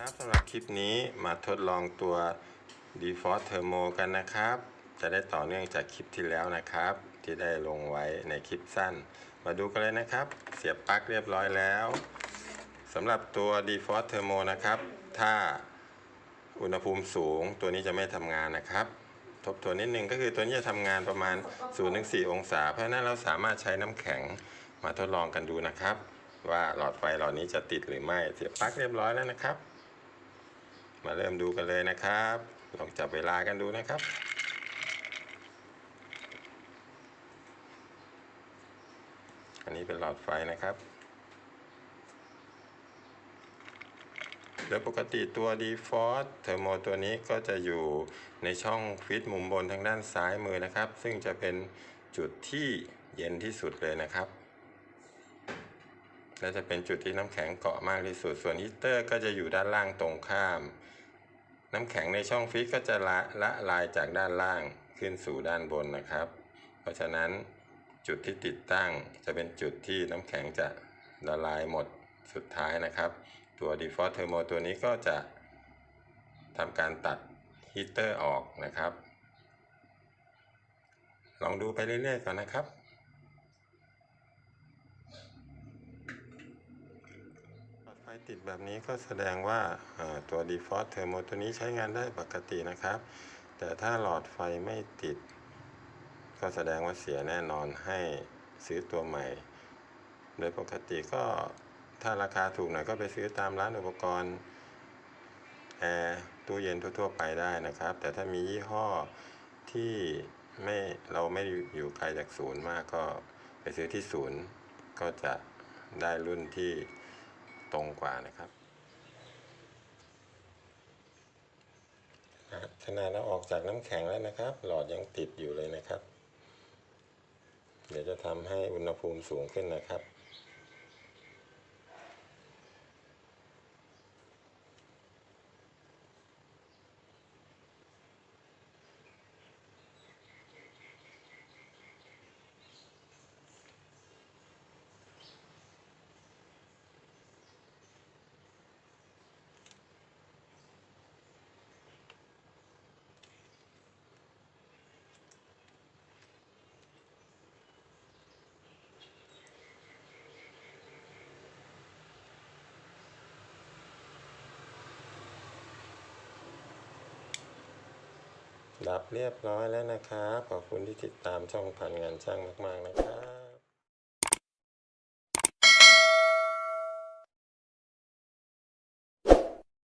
ครับสำหรับคลิปนี้มาทดลองตัว Default Thermo กันนะครับ จะได้ต่อเนื่องจากคลิปที่แล้วนะครับ ที่ได้ลงไว้ในคลิปสั้น มาดูกันเลยนะครับ เสียบปลั๊กเรียบร้อยแล้วสำหรับตัว Default Thermo นะครับ ถ้าอุณหภูมิสูงตัวนี้จะไม่ทำงานนะครับ ทบทวนนิดนึงก็คือตัวนี้จะทำงานประมาณ 0-4 องศา เพราะนั้นเราสามารถใช้น้ำแข็งมาทดลองกันดูนะครับว่าหลอดไฟหล่านี้จะติดหรือไม่ เสียบปลั๊กเรียบร้อยแล้วนะครับ มาเริ่มดูกันเลยนะครับ ลองจับเวลากันดูนะครับอันนี้เป็นหลอดไฟนะครับ โดยปกติตัว default thermo ตัวนี้ก็จะอยู่ในช่องฟิตมุมบนทางด้านซ้ายมือนะครับ ซึ่งจะเป็นจุดที่เย็นที่สุดเลยนะครับ และจะเป็นจุดที่น้ำแข็งเกาะมากที่สุด ส่วนฮีเตอร์ก็จะอยู่ด้านล่างตรงข้าม น้ำแข็งในช่องฟิตก็จะละละลายจากด้านล่างขึ้นสู่ด้านบนนะครับ เพราะฉะนั้นจุดที่ติดตั้งจะเป็นจุดที่น้ำแข็งจะละลายหมดสุดท้ายนะครับ ตัว default thermo ตัวนี้ก็จะทำการตัดฮีเตอร์ออกนะครับ ลองดูไปเรื่อยๆก่อนนะครับ หลอดไฟติดแบบนี้ก็แสดงว่าตัว default thermo ตัวนี้ใช้งานได้ปกตินะครับ แต่ถ้าหลอดไฟไม่ติด ก็แสดงว่าเสียแน่นอนให้ซื้อตัวใหม่ โดยปกติก็ถ้าราคาถูกหน่อยก็ไปซื้อตามร้านอุปกรณ์แอร์ตู้เย็นทั่วๆไปได้นะครับ แต่ถ้ามียี่ห้อที่ไม่เราไม่อยู่ไกลจากศูนย์มากก็ไปซื้อที่ศูนย์ก็จะได้รุ่นที่ ตรงกว่านะครับขนาดเราออกจากน้ำแข็งแล้วนะครับ หลอดยังติดอยู่เลยนะครับ เดี๋ยวจะทำให้อุณหภูมิสูงขึ้นนะครับ ดับเรียบร้อยแล้วนะครับ ขอบคุณที่ติดตามช่องพันงานช่างมาก ๆ นะครับ